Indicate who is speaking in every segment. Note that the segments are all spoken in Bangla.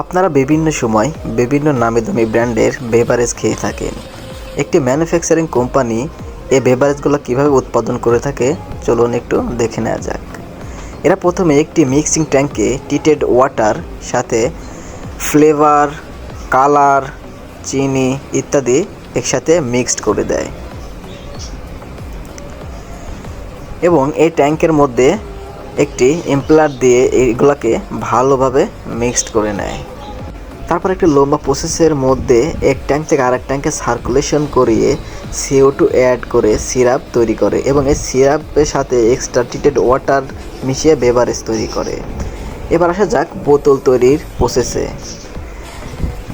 Speaker 1: আপনারা বিভিন্ন সময় বিভিন্ন নামি দামি ব্র্যান্ডের বেভারেজ খেয়ে থাকেন। একটি ম্যানুফ্যাকচারিং কোম্পানি এই বেভারেজগুলো কীভাবে উৎপাদন করে থাকে, চলুন একটু দেখে নেওয়া যাক। এরা প্রথমে একটি মিক্সিং ট্যাঙ্কে টিটেড ওয়াটার সাথে ফ্লেভার কালার চিনি ইত্যাদি একসাথে মিক্সড করে দেয়। এবং এই ট্যাঙ্কের মধ্যে একটি ইমপ্লার দিয়ে এইগুলোকে ভালোভাবে মিক্সড করে নেয়। তারপর একটি লম্বা প্রসেসের মধ্যে এক ট্যাঙ্ক থেকে আরেক ট্যাঙ্কে সার্কুলেশন করিয়ে সিও টু অ্যাড করে সিরাপ তৈরি করে এবং এই সিরাপের সাথে এক্সট্রা ট্রিটেড ওয়াটার মিশিয়ে বেভারেজ তৈরি করে। এবার আসা যাক বোতল তৈরির প্রসেসে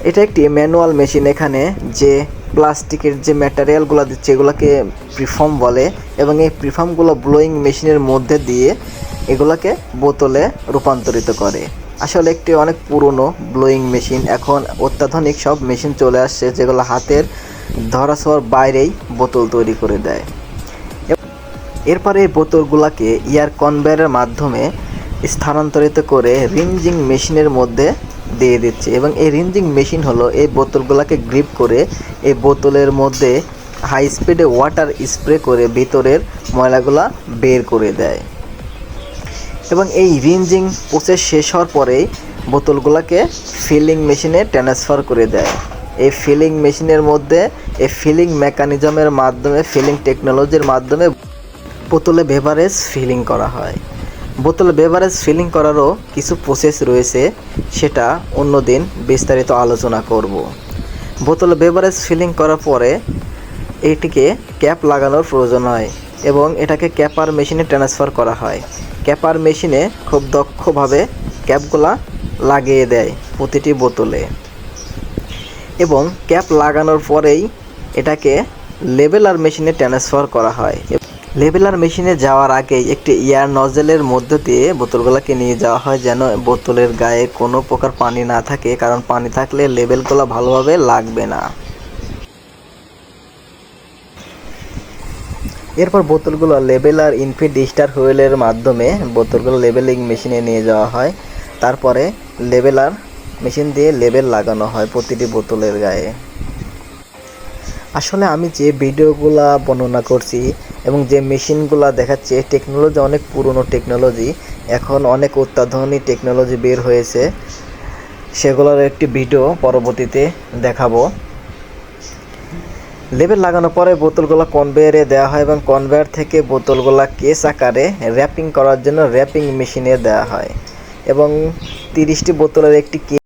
Speaker 1: এটা একটি ম্যানুয়াল মেশিন এখানে যে প্লাস্টিকের যে ম্যাটেরিয়ালগুলো দিচ্ছে, এগুলোকে প্রিফর্ম বলে এবং এই প্রিফর্মগুলো ব্লোয়িং মেশিনের মধ্যে দিয়ে এগুলোকে বোতলে রূপান্তরিত করে। আসলে একটি অনেক পুরনো ব্লোয়িং মেশিন এখন অত্যাধুনিক সব মেশিন চলে আসছে যেগুলো হাতের ধরা ছোঁয়ার বাইরেই বোতল তৈরি করে দেয়। এরপরে এই বোতলগুলোকে এয়ার কনভেয়ারের মাধ্যমে স্থানান্তরিত করে রিঞ্জিং মেশিনের মধ্যে দিয়ে দিচ্ছে এবং এই রিঞ্জিং মেশিন হলো এই বোতলগুলোকে গ্রিপ করে এই বোতলের মধ্যে হাই স্পিডে ওয়াটার স্প্রে করে ভিতরের ময়লাগুলা বের করে দেয়। এবং এই রিঞ্জিং প্রসেস শেষ হওয়ার পরেই বোতলগুলোকে ফিলিং মেশিনে ট্রান্সফার করে দেয়। এই ফিলিং মেশিনের মধ্যে এই ফিলিং মেকানিজমের মাধ্যমে ফিলিং টেকনোলজির মাধ্যমে বোতলে বেভারেজ ফিলিং করা হয়। বোতলে বেভারেজ ফিলিং করারও কিছু প্রসেস রয়েছে, সেটা অন্যদিন বিস্তারিত আলোচনা করব। বোতলে বেভারেজ ফিলিং করার পরে এটিকে ক্যাপ লাগানোর প্রয়োজন হয়। এবং এটাকে ক্যাপার মেশিনে ট্রান্সফার করা হয়। ক্যাপার মেশিনে খুব দক্ষভাবে ক্যাপগুলা লাগিয়ে দেয় প্রতিটি বোতলে। এবং ক্যাপ লাগানোর পরেই এটাকে লেবেলার মেশিনে ট্রান্সফার করা হয়। লেবেলার মেশিনে যাওয়ার আগেই একটি এয়ার নজেলের মধ্য দিয়ে বোতলগুলোকে নিয়ে যাওয়া হয় যেন বোতলের গায়ে কোনো প্রকার পানি না থাকে, কারণ পানি থাকলে লেবেলগুলো ভালোভাবে লাগবে না। এরপর বোতলগুলো লেবেল আর ইনফিড স্টার হুইলের মাধ্যমে বোতলগুলো লেবেলিং মেশিনে নিয়ে যাওয়া হয়। তারপরে লেবেল আর মেশিন দিয়ে লেবেল লাগানো হয় প্রতিটি বোতলের গায়ে। আসলে আমি যে ভিডিওগুলা বর্ণনা করছি এবং যে মেশিনগুলা দেখাচ্ছি, টেকনোলজি অনেক পুরনো টেকনোলজি, এখন অনেক অত্যাধুনিক টেকনোলজি বের হয়েছে। সেগুলোর একটি ভিডিও পরবর্তীতে দেখাবো। লেবেল লাগানোর পরে বোতলগুলো কনভেয়ারে দেওয়া হয় এবং কনভেয়ার থেকে বোতলগুলো কেস আকারে র্যাপিং করার জন্য র্যাপিং মেশিনে দেওয়া হয় এবং তিরিশটি বোতলের একটি